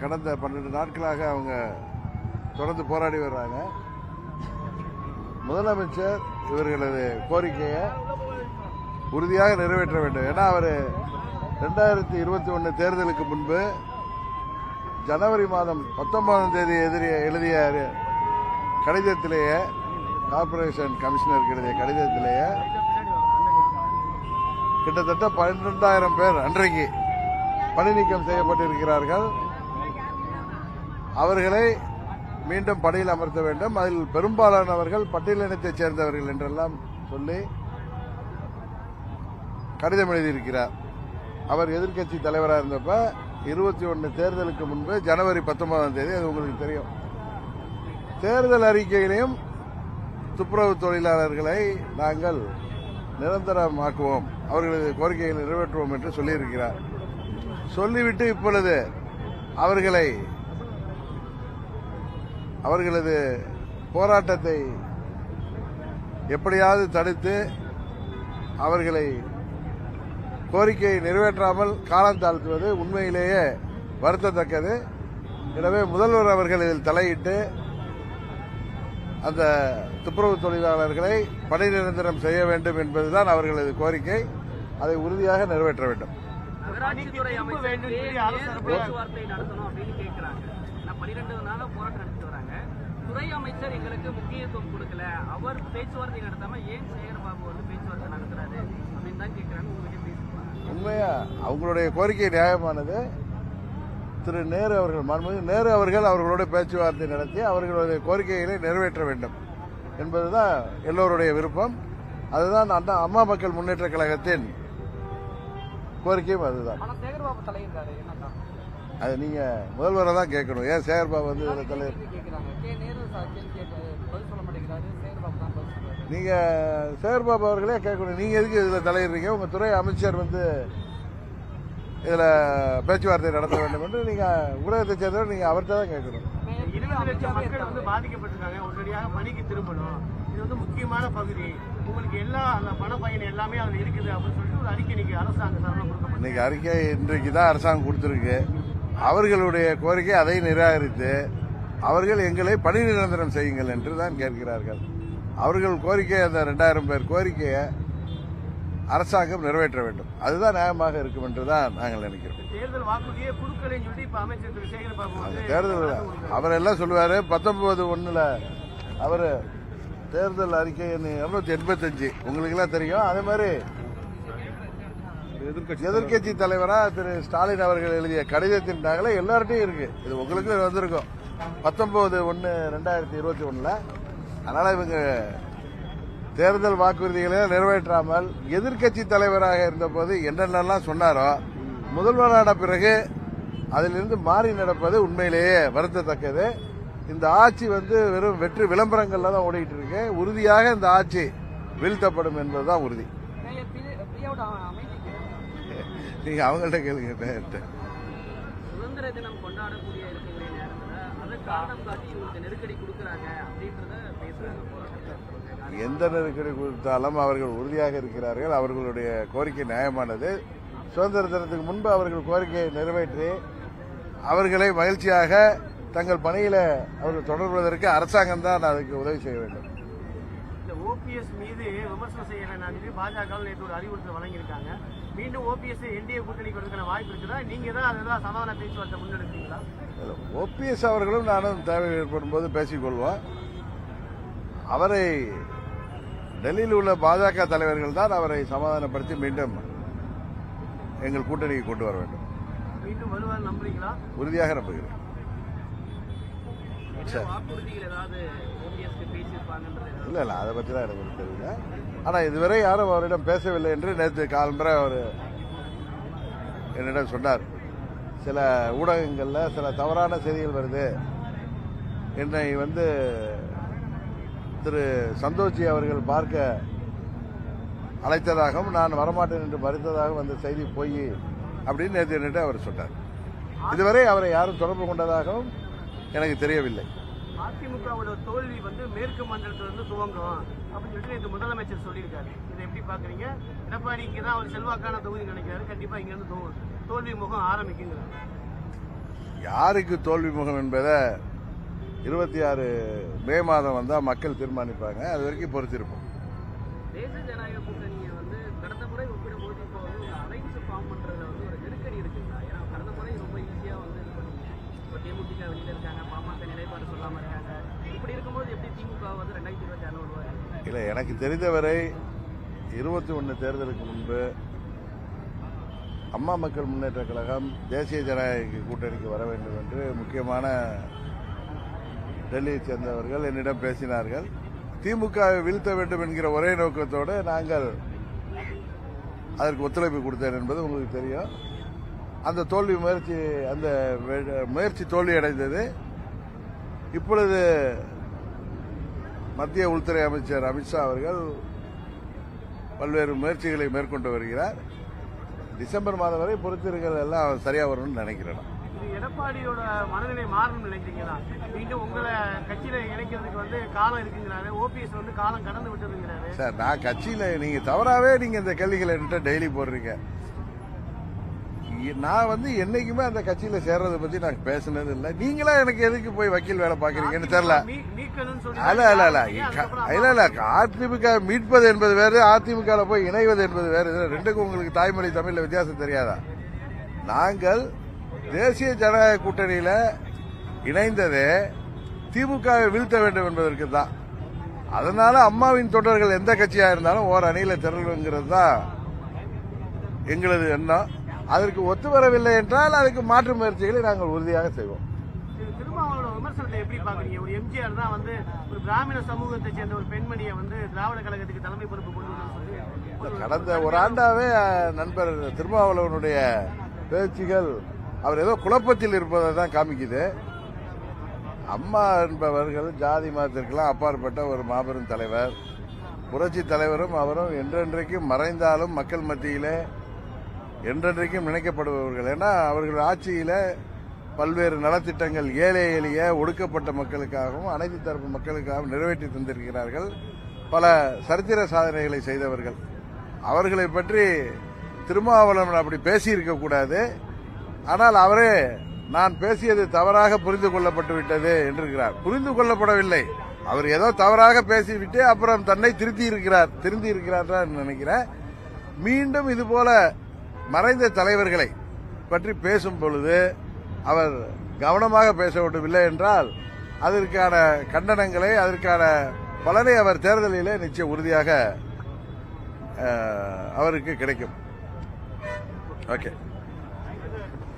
கடந்த பன்னெண்டு நாட்களாக அவங்க தொடர்ந்து போராடி வர்றாங்க. முதலமைச்சர் இவர்களது கோரிக்கையை உறுதியாக நிறைவேற்ற வேண்டும். ஏன்னா அவர் ரெண்டாயிரத்தி இருபத்தி ஒன்று தேர்தலுக்கு முன்பு ஜனவரி மாதம் பத்தொன்பதாம் தேதி எதிரிய எழுதிய கடிதத்திலேயே கார்ப்பரேஷன் கமிஷனருக்கு எழுதிய கடிதத்திலேயே கிட்டத்தட்ட பன்னிரெண்டாயிரம் பேர் அன்றைக்கு பணி நீக்கம் செய்யப்பட்டிருக்கிறார்கள். அவர்களை மீண்டும் படையில் அமர்த்த வேண்டும். அதில் பெரும்பாலானவர்கள் பட்டியலினத்தைச் சேர்ந்தவர்கள் என்றெல்லாம் சொல்லி கடிதம் எழுதியிருக்கிறார். அவர் எதிர்க்கட்சி தலைவராக இருந்தப்ப இருபத்தி ஒன்று தேர்தலுக்கு முன்பு ஜனவரி பத்தொன்பதாம் தேதி அது உங்களுக்கு தெரியும். தேர்தல் அறிக்கையிலையும் துப்புரவு தொழிலாளர்களை நாங்கள் நிரந்தரமாக்குவோம். அவர்களது கோரிக்கைகளை நிறைவேற்றுவோம் என்று சொல்லியிருக்கிறார். சொல்லிவிட்டு இப்பொழுது அவர்களை அவர்களது போராட்டத்தை எப்படியாவது தடுத்து அவர்களை கோரிக்கையை நிறைவேற்றாமல் காலம் தாழ்த்துவது உண்மையிலேயே வருத்தத்தக்கது. எனவே முதல்வர் அவர்கள் இதில் தலையிட்டு அந்த துப்புரவு தொழிலாளர்களை பணி நிரந்தரம் செய்ய வேண்டும் என்பதுதான் அவர்களது கோரிக்கை. அதை உறுதியாக நிறைவேற்ற வேண்டும். நகராட்சித்துறை அமைச்சர் பேச்சுவார்த்தை நடத்தணும் அப்படின்னு கேட்கிறாங்க நான் பன்னிரெண்டு நாளா போராட்டம் நடத்திட்டு வராங்க. துறை அமைச்சர் எங்களுக்கு முக்கியத்துவம் கொடுக்கல. அவர் பேச்சுவார்த்தை நடத்தாம ஏன் சேகர் பாபு வந்து பேச்சுவார்த்தை நடத்துறாரு அப்படின்னு தான் கேட்கிறாங்க உங்ககிட்ட பேசுவாங்க உண்மையா அவங்களுடைய கோரிக்கை நியாயமானது. திரு நேரு அவர்கள் மாண்புமிகு நேரு அவர்கள் அவர்களோட பேச்சுவார்த்தை நடத்தி அவர்களுடைய கோரிக்கைகளை நிறைவேற்ற வேண்டும் என்பதுதான் எல்லோருடைய விருப்பம். அதுதான் அண்ணா அம்மா மக்கள் முன்னேற்ற கழகத்தின் கோரிக்கையும் அதுதான். அது நீங்க முதல்வரை தான் கேட்கணும். ஏன் சேகர்பாபு வந்து இதுல தலை கேட்கிறாங்க கே. நேரு கேள்வி கேட்டு பதில் சொல்ல மாட்டேங்கிறாரு. சேகர் பாபு தான் பதில் சொல்றாரு. நீங்க சேகர்பாபு அவர்களே கேட்கணும். நீங்க எதுக்கு இதுல தலையிடுறீங்க? உங்க துறை அமைச்சர் வந்து இதுல பேச்சுவார்த்தை நடத்த வேண்டும் என்று நீங்க ஊடகத்தை சேர்ந்தவர் நீங்க அவர்கிட்ட தான் கேட்கணும். இருபது லட்சம் மக்கள் வந்து பாதிக்கப்பட்டிருக்காங்க. உடனடியாக பணிக்கு திரும்பணும். இது வந்து முக்கியமான பகுதி. உங்களுக்கு எல்லா அந்த பண பயன் எல்லாமே அதுல இருக்குது அப்படின்னு சொல்லிட்டு ஒரு அறிக்கை இன்னைக்கு அரசாங்க சார்பில் இன்னைக்கு அறிக்கை இன்றைக்கு தான் அரசாங்கம் கொடுத்திருக்கு. அவர்களுடைய கோரிக்கை அதை நிராகரித்து அவர்கள் எங்களை பணி நிரந்தரம் செய்யுங்கள் என்று தான் கேட்கிறார்கள். அவர்கள் கோரிக்கை அந்த ரெண்டாயிரம் பேர் கோரிக்கையை அரசாங்கம் நிறைவேற்ற வேண்டும். அதுதான் நியாயமாக இருக்கும் என்று தான் நாங்கள் நினைக்கிறோம். தேர்தல் அவர் எல்லாம் சொல்லுவாரு பத்தொன்பது ஒண்ணுல அவர் தேர்தல் அறிக்கை இருநூத்தி எண்பத்தஞ்சு. உங்களுக்கு எல்லாம் தெரியும். அதே மாதிரி எதிர்க்கட்சி தலைவரா திரு ஸ்டாலின் அவர்கள் எழுதிய கடிதத்தின் நகலை எல்லார்ட்டையும் இருக்கு. இது உங்களுக்கு வந்திருக்கும். பத்தொன்பது ஒன்னு ரெண்டாயிரத்தி இருபத்தி ஒண்ணுல. அதனால இவங்க தேர்தல் வாக்குறுதிகளை நிறைவேற்றாமல் எதிர்க்கட்சி தலைவராக இருந்தபோது என்னென்னலாம் சொன்னாரோ முதல்வரான பிறகு அதிலிருந்து மாறி நடப்பது உண்மையிலேயே வருத்தத்தக்கது. இந்த ஆட்சி வந்து வெறும் வெற்றி விளம்பரங்கள்ல தான் ஓடிட்டு இருக்கு. உறுதியாக இந்த ஆட்சி வீழ்த்தப்படும் என்பதுதான் உறுதி. நீங்க அவங்கள்ட்ட கேளுங்க. சுதந்திர தினம் கொண்டாடக்கூடிய இருக்கக்கூடிய எந்த நெருக்கடி கொடுத்தாலும் அவர்கள் உறுதியாக இருக்கிறார்கள். அவர்களுடைய கோரிக்கை நியாயமானது. சுதந்திர தினத்துக்கு முன்பு அவர்கள் கோரிக்கையை நிறைவேற்றி அவர்களை மகிழ்ச்சியாக தங்கள் பணியில அவர்கள் தொடர்வதற்கு அரசாங்கம் தான் அதுக்கு உதவி செய்ய வேண்டும். இந்த ஓபிஎஸ் மீது விமர்சனம் செய்ய பாஜக நேற்று ஒரு அறிவுறுத்தல் வழங்கியிருக்காங்க. மீண்டும் ஓபிஎஸ் என்டிஏ கூட்டணிக்கு வரதுக்கான வாய்ப்பு இருக்குதா? நீங்க தான் அதெல்லாம் சமாதான பேச்சுவார்த்தை முன்னெடுப்பீங்களா ஓபிஎஸ் அவர்களும் நானும் தேவை ஏற்படும் போது பேசிக்கொள்வோம் அவரை டெல்லியில் உள்ள பாஜக தலைவர்கள் தான் அவரை சமாதானப்படுத்தி மீண்டும் எங்கள் கூட்டணிக்கு கொண்டு வர வேண்டும். மீண்டும் வருவார் நம்புறீங்களா? உறுதியாக நம்புகிறேன். சரி. இல்ல இல்ல அதை பற்றி தான் எனக்கு தெரியல. ஆனா இதுவரை யாரும் அவரிடம் பேசவில்லை என்று நேற்று காலம்பரை அவர் என்னிடம் சொன்னார். சில ஊடகங்கள்ல சில தவறான செய்திகள் வருது. என்னை வந்து திரு சந்தோஷ்ஜி அவர்கள் பார்க்க அழைத்ததாகவும் நான் வரமாட்டேன் என்று மறுத்ததாகவும் அந்த செய்தி பொய் அப்படின்னு நேற்று அவர் சொன்னார். இதுவரை அவரை யாரும் தொடர்பு கொண்டதாகவும் எனக்கு தெரியவில்லை. அதிமுகவோட தோல்வி வந்து மேற்கு மண்டலத்துல இருந்து துவங்கும். அப்படின்னு சொல்லிட்டு நேற்று முதலமைச்சர் சொல்லியிருக்காரு. இதை எப்படி பாக்குறீங்க? எடப்பாடிக்கு தான் அவர் செல்வாக்கான தொகுதி நினைக்கிறாரு. கண்டிப்பா இங்க இருந்து தோ- தோல்வி முகம் ஆரம்பிக்குங்கிறாரு. யாருக்கு தோல்வி முகம் என்பதை இருபத்தி ஆறு மே மாதம் வந்தால் மக்கள் தீர்மானிப்பாங்க. அது வரைக்கும் பொறுத்திருப்போம். தேசிய ஜனநாயக கூட்டணியை வந்து கடந்த முறை ஒப்பிடும்போது இப்போ வந்து ஒரு அலைன்ஸ் ஃபார்ம் பண்றதுல வந்து ஒரு நெருக்கடி இருக்குங்களா? ஏன்னா கடந்த முறை ரொம்ப ஈஸியா வந்து இது பண்ணீங்க இப்போ தேமுதிக வெளியில இருக்காங்க. நிலைப்பாடு சொல்லாம இருக்காங்க. இப்படி இருக்கும்போது எப்படி திமுக வந்து ரெண்டாயிரத்தி இருபத்தி ஆறு வருவாங்க இல்லை எனக்கு தெரிந்தவரை இருபத்தி ஒன்று தேர்தலுக்கு முன்பு அம்மா மக்கள் முன்னேற்ற கழகம் தேசிய ஜனநாயக கூட்டணிக்கு வர வேண்டும் என்று முக்கியமான டெல்லியைச் சேர்ந்தவர்கள் என்னிடம் பேசினார்கள். திமுகவை வீழ்த்த வேண்டும் என்கிற ஒரே நோக்கத்தோடு நாங்கள் அதற்கு ஒத்துழைப்பு கொடுத்தேன் என்பது உங்களுக்கு தெரியும். அந்த தோல்வி முயற்சி அந்த முயற்சி தோல்வி அடைந்தது இப்பொழுது மத்திய உள்துறை அமைச்சர் அமித்ஷா அவர்கள் பல்வேறு முயற்சிகளை மேற்கொண்டு வருகிறார். டிசம்பர் மாதம் வரை பொறுத்திருங்கள் எல்லாம் சரியா வரும்னு நினைக்கிறேன். எடப்பாடியோட மனநிலை மாறணும்னு நினைக்கிறீங்களா? மீண்டும் உங்களை கட்சியில இணைக்கிறதுக்கு வந்து காலம் இருக்குங்கிறாரு. ஓபிஎஸ் வந்து காலம் கடந்து விட்டதுங்கிறாரு. சார் நான் கட்சியில நீங்க தவறாவே நீங்க இந்த கேள்விகளை என்கிட்ட டெய்லி போடுறீங்க. நான் வந்து என்னைக்குமே அந்த கட்சியில சேர்றதை பத்தி நான் பேசுனது இல்லை. நீங்களா எனக்கு எதுக்கு போய் வக்கீல் வேலை பாக்குறீங்கன்னு தெரியல. அல்ல அல்ல அல்ல. இல்ல இல்ல. அதிமுக மீட்பது என்பது வேறு அதிமுக போய் இணைவது என்பது வேறு. ரெண்டுக்கும் உங்களுக்கு தாய்மொழி தமிழ்ல வித்தியாசம் தெரியாதா? நாங்கள் தேசிய ஜனநாயக கூட்டணியில இணைந்ததே திமுகவை வீழ்த்த வேண்டும் என்பதற்கு தான். அதனால அம்மாவின் தொண்டர்கள் எந்த கட்சியா இருந்தாலும் ஓர் அணியில திரளுங்கிறது தான் எங்களது எண்ணம். அதற்கு ஒத்து வரவில்லை என்றால் அதுக்கு மாற்று முயற்சிகளை நாங்கள் உறுதியாக செய்வோம். விமர்சனத்தை எப்படி பாக்குறீங்க ஒரு எம்ஜிஆர் தான் வந்து ஒரு பிராமண சமூகத்தை சேர்ந்த ஒரு பெண்மணியை வந்து திராவிட கழகத்துக்கு தலைமை பொறுப்பு கொண்டு கடந்த ஒரு ஆண்டாவே நண்பர் திருமாவளவனுடைய பேச்சுகள் அவர் ஏதோ குழப்பத்தில் இருப்பதை தான் காமிக்குது. அம்மா என்பவர்கள் ஜாதி மதத்திற்கெல்லாம் அப்பாற்பட்ட ஒரு மாபெரும் தலைவர். புரட்சி தலைவரும் அவரும் என்றென்றைக்கும் மறைந்தாலும் மக்கள் மத்தியிலே என்றென்றைக்கும் நினைக்கப்படுபவர்கள். ஏன்னா அவர்கள் ஆட்சியில் பல்வேறு நலத்திட்டங்கள் ஏழை எளிய ஒடுக்கப்பட்ட மக்களுக்காகவும் அனைத்து தரப்பு மக்களுக்காகவும் நிறைவேற்றி தந்திருக்கிறார்கள். பல சரித்திர சாதனைகளை செய்தவர்கள். அவர்களை பற்றி திருமாவளவன் அப்படி பேசியிருக்க கூடாது. ஆனால் அவரே நான் பேசியது தவறாக புரிந்து கொள்ளப்பட்டு விட்டது என்றிருக்கிறார். புரிந்து கொள்ளப்படவில்லை. அவர் ஏதோ தவறாக பேசிவிட்டு அப்புறம் தன்னை திருத்தி இருக்கிறார் திருந்தி இருக்கிறார் நினைக்கிறேன். மீண்டும் இது போல மறைந்த தலைவர்களை பற்றி பேசும் பொழுது அவர் கவனமாக பேச விடவில்லை என்றால் அதற்கான கண்டனங்களை அதற்கான பலனை அவர் தேர்தலிலே நிச்சயம் உறுதியாக அவருக்கு கிடைக்கும். ஓகே.